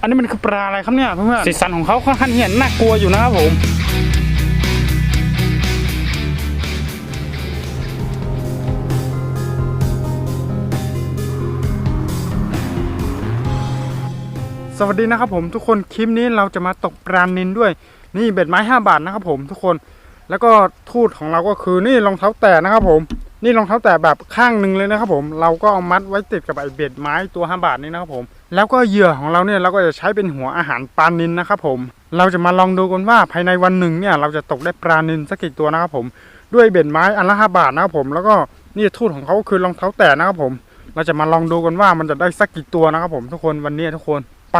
อันนี้มันคือปลาอะไรครับเนี่ยเพื่อนๆสีสันของเขาค่อนข้างเห็นน่ากลัวอยู่นะครับผมสวัสดีนะครับผมทุกคนคลิปนี้เราจะมาตกปลานินด้วยนี่เบ็ดไม้ 5 บาทนะครับผมทุกคนแล้วก็ทูตของเราก็คือนี่รองเท้าแตะนะครับผม นี่รองเท้าแตะแบบข้างหนึ่งเลยนะครับผม เราก็เอามัดไว้ติดกับไอเบ็ดไม้ตัว 5 บาทนี้นะครับผม แล้วก็เหยื่อของเราเนี่ยเราก็จะใช้เป็นหัวอาหารปลานินนะครับผม เราจะมาลองดูกันว่าภายในวันหนึ่งเนี่ยเราจะตกได้ปลานินสักกี่ตัวนะครับผม ด้วยเบ็ดไม้อันละ5บาทนะครับผม แล้วก็นี่ทูตของเขาคือรองเท้าแตะนะครับผม เราจะมาลองดูกันว่ามันจะได้สักกี่ตัวนะครับผมทุกคนวันนี้ทุกคนไป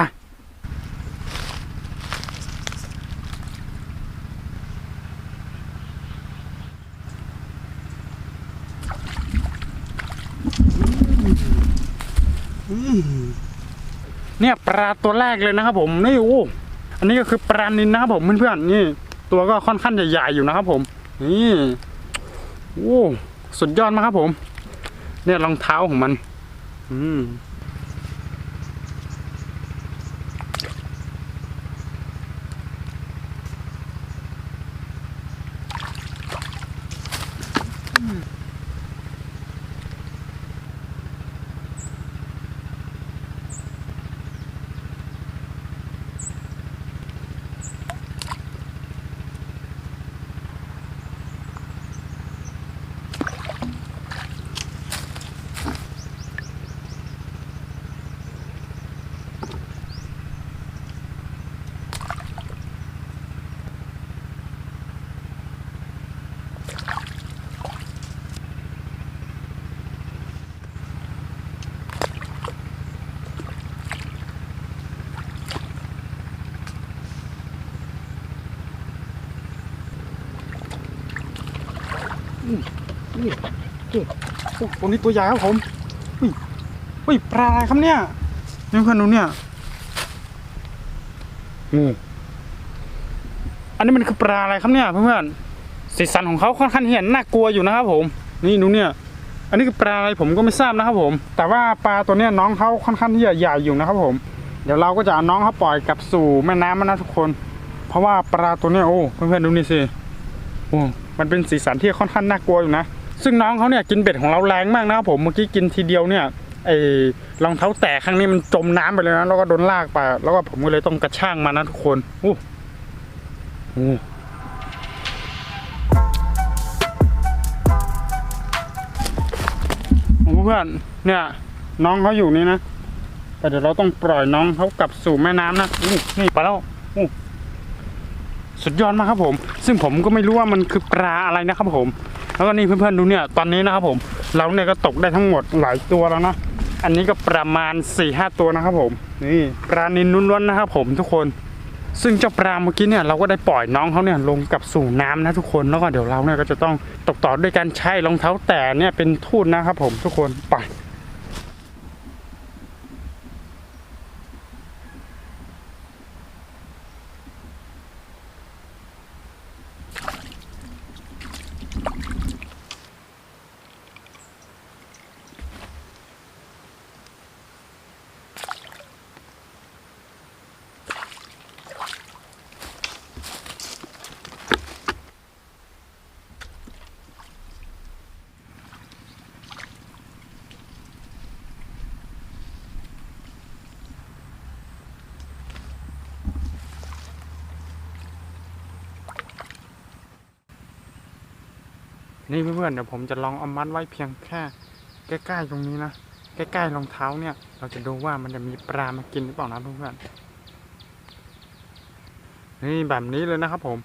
เนี่ยปลาตัวแรกเลยนะครับผมนี่โอ้อันนี้ก็คือปลานินนะครับผมเพื่อนๆนี่ ตัวก็ค่อนข้างใหญ่ๆอยู่นะครับผม นี่โอ้สุดยอดมากครับผม เนี่ยรองเท้าของมัน อืมนี่ นี่โอ้ตัวนี้ตัวใหญ่ครับผมอุ้ยอุ้ยปลาอะไรครับเนี่ยนี่เพื่อนดูเนี่ยงูอันนี้มันคือปลาอะไรครับเนี่ยเพื่อนๆสีสันของเขาค่อนข้างเห็นน่ากลัวอยู่นะครับผม นี่ดูเนี่ย อันนี้คือปลาอะไรผมก็ไม่ทราบนะครับผม แต่ว่าปลาตัวเนี้ยน้องเขาค่อนข้างที่จะใหญ่อยู่นะครับผม เดี๋ยวเราก็จะเอาน้องเขาปล่อยกลับสู่แม่น้ำมันนะทุกคน เพราะว่าปลาตัวเนี้ยโอ้เพื่อนๆดูนี่สิโอ้ มันเป็นสีสันที่ค่อนข้างน่ากลัวอยู่นะ ซึ่งน้องเขาเนี่ยกินเบ็ดของเราแรงมากนะครับผมเมื่อกี้กินทีเดียวเนี่ยไอ้รองเท้าแตะข้างนี้มันจมน้ำไปเลยนะแล้วก็โดนลากไป แล้วก็ผมก็เลยต้องกระช่างมานะทุกคนอู้อู้เพื่อนเนี่ยน้องเขาอยู่นี่นะแต่เดี๋ยวเราต้องปล่อยน้องเขากลับสู่แม่น้ำนะอู้นี่ไปแล้วอู้ สุดยอดมากครับผม ซึ่งผมก็ไม่รู้ว่ามันคือปลาอะไรนะครับผม แล้วก็นี่เพื่อนๆดูเนี่ยตอนนี้นะครับผม เราเนี่ยก็ตกได้ทั้งหมดหลายตัวแล้วนะอันนี้ก็ประมาณ4ี่ห้าตัวนะครับผมนี่ปลานินนุ่นๆนะครับผมทุกคน ซึ่งเจ้าปลาเมื่อกี้เนี่ยเราก็ได้ปล่อยน้องเขาเนี่ยลงกับสู่น้ำนะทุกคนแล้วก็เดี๋ยวเราเนี่ยก็จะต้องตกต่อด้วยการใช้รองเท้าแตะเนี่ยเป็นทูตนะครับผมทุกคนไป นี่เพื่อนๆเดี๋ยวผมจะลองเอามัดไว้เพียงแค่ใกล้ๆตรงนี้นะใกล้ๆรองเท้าเนี่ย เราจะดูว่ามันจะมีปลามากินหรือเปล่านะเพื่อนๆนี่แบบนี้เลยนะครับ ผม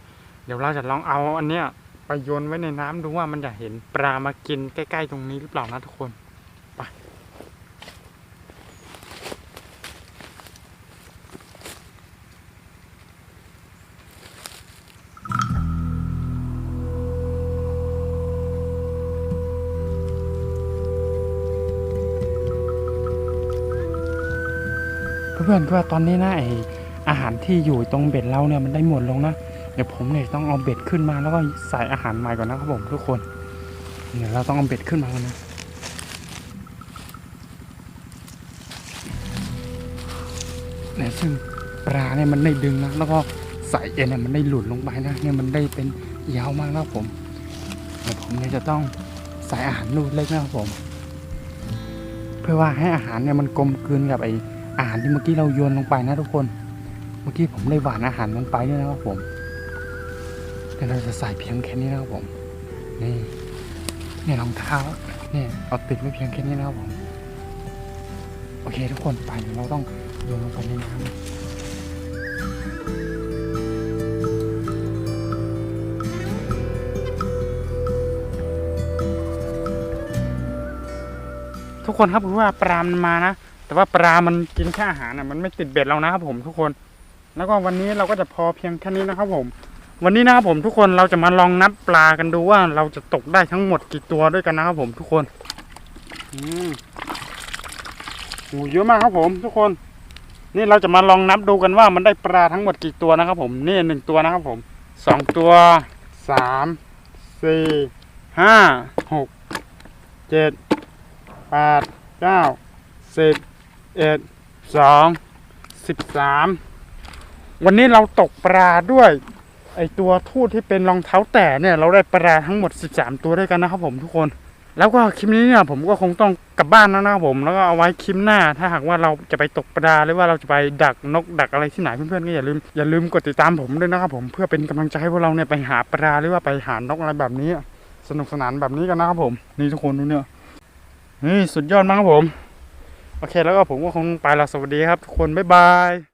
เดี๋ยวเราจะลองเอาอันเนี้ยไปโยนไว้ในน้ำดูว่ามันจะเห็นปลามากินใกล้ ๆ ตรงนี้หรือเปล่านะทุกคน เพื่อนๆก็ตอนนี้นะไออาหารที่อยู่ตรงเบ็ดเราเนี่ยมันได้หมดลงนะเดี๋ยวผมเนี่ยต้องเอาเบ็ดขึ้นมาแล้วก็ใส่อาหารใหม่ก่อนนะครับผมทุกคนเดี๋ยวเราต้องเอาเบ็ดขึ้นมาก่อนนะเนี่ยซึ่งปลาเนี่ยมันได้ดึงนะแล้วก็สายเอ็นเนี่ยมันได้หลุดลงไปนะเนี่ยมันได้เป็นยาวมากนะครับผมเดี๋ยวผมเนี่ยจะต้องใส่อาหารลูกเล็กนะครับผม เพื่อว่าให้อาหารเนี่ยมันกลมกลืนกับไอ อาหารที่เมื่อกี้เราโยนลงไปนะทุกคน เมื่อกี้ผมได้หวานอาหารลงไปด้วยนะครับผมแต่เราจะใส่เพียงแค่นี้นะครับผม นี่เนี่ยรองเท้าเนี่ยเอาติดไว้เพียงแค่นี้นะครับผม โอเคทุกคนไปเราต้องโยนลงไปในน้ำทุกคนครับคือว่าปลามันมานะ แต่ว่าปลา มันกินแค่อาหารนะมันไม่ติดเบ็ดเรานะครับผมทุกคน แล้วก็วันนี้เราก็จะพอเพียงแค่นี้นะครับผม วันนี้นะครับผมทุกคนเราจะมาลองนับปลากันดูว่าเราจะตกได้ทั้งหมดกี่ตัวด้วยกันนะครับผมทุกคนอืมโอ้เยอะมากครับผมทุกคน นี่เราจะมาลองนับดูกันว่ามันได้ปลาทั้งหมดกี่ตัวนะครับ ผมนี่หนึ่งตัวนะครับผมสองตัวสามสี่ห้าหกเจ็ดแปดเก้าสิบ เอ็ดสองสิบสามวันนี้เราตกปลาด้วย ไอตัวทูตที่เป็นรองเท้าแตะเนี่ย เราได้ปลาทั้งหมด 13 ตัวด้วยกันนะครับผมทุกคน แล้วก็คลิปนี้เนี่ยผมก็คงต้องกลับบ้านแล้วนะครับผม แล้วก็เอาไว้คลิปหน้า ถ้าหากว่าเราจะไปตกปลาหรือว่าเราจะไปดักนกดักอะไรที่ไหนเพื่อนๆก็อย่าลืมอย่าลืมกดติดตามผมด้วยนะครับผมเพื่อเป็นกำลังใจให้พวกเราเนี่ยไปหาปลาหรือว่าไปหานกอะไรแบบนี้ สนุกสนานแบบนี้กันนะครับผม นี่ทุกคนดูเนี่ยนี่สุดยอดมากครับผม โอเคแล้วก็ผมก็คงไปแล้วสวัสดีครับทุกคนบ๊ายบาย